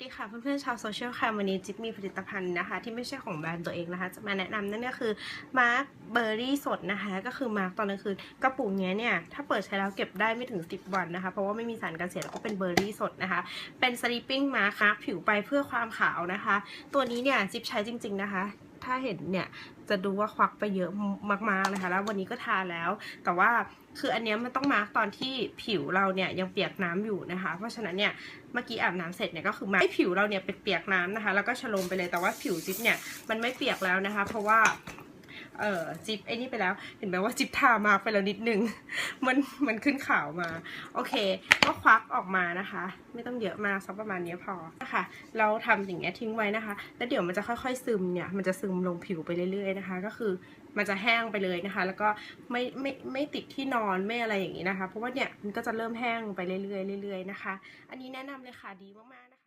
ดีค่ะเพื่อนๆชาวโซเชียลค่ะวันนี้จิ๊บมีผลิตภัณฑ์นะคะ ที่ไม่ใช่ของแบรนด์ตัวเองนะคะ จะมาแนะนำนั่นก็คือมาร์กเบอร์รี่สดนะคะ ก็คือมาร์กตอนกลางคืนกระปุกนี้เนี่ย ถ้าเปิดใช้แล้วเก็บได้ไม่ถึง 10 วันนะคะ เพราะว่าไม่มีสารกันเสียแล้วก็เป็นเบอร์รี่สดนะคะ เป็นสลิปปิ้งมาร์กผิวไปเพื่อความขาวนะคะ ตัวนี้เนี่ยจิ๊บใช้จริง ๆนะคะ ถ้าเห็นเนี่ยจะดูว่าควักไปเยอะมากๆนะคะ แล้ววันนี้ก็ทาแล้ว แต่ว่าคืออันนี้มันต้องมาร์กตอนที่ผิวเราเนี่ยยังเปียกน้ำอยู่นะคะ เพราะฉะนั้นเนี่ยเมื่อกี้อาบน้ำเสร็จเนี่ยก็คือมาให้ผิวเราเนี่ยเป็นเปียกน้ำนะคะ แล้วก็ชโลมไปเลยแต่ว่าผิวจิ๊บเนี่ยมันไม่เปียกแล้วนะคะ เพราะว่า เออจิบไอ้นี่ไปแล้ว เห็นไหมว่าจิบทามาไปแล้วนิดนึง มันมันขึ้นขาวมา โอเค ก็ควักออกมานะคะ ไม่ต้องเยอะมากสักประมาณนี้พอนะคะเราทำอย่างเงี้ยทิ้งไว้นะคะ แล้วเดี๋ยวมันจะค่อยๆซึมเนี่ย มันจะซึมลงผิวไปเรื่อยๆนะคะ ก็คือมันจะแห้งไปเลยนะคะ แล้วก็ไม่ไม่ไม่ติดที่นอนไม่อะไรอย่างนี้นะคะ เพราะว่าเนี่ยมันก็จะเริ่มแห้งไปเรื่อยๆเรื่อยๆนะคะ อันนี้แนะนำเลยค่ะดีมากๆนะ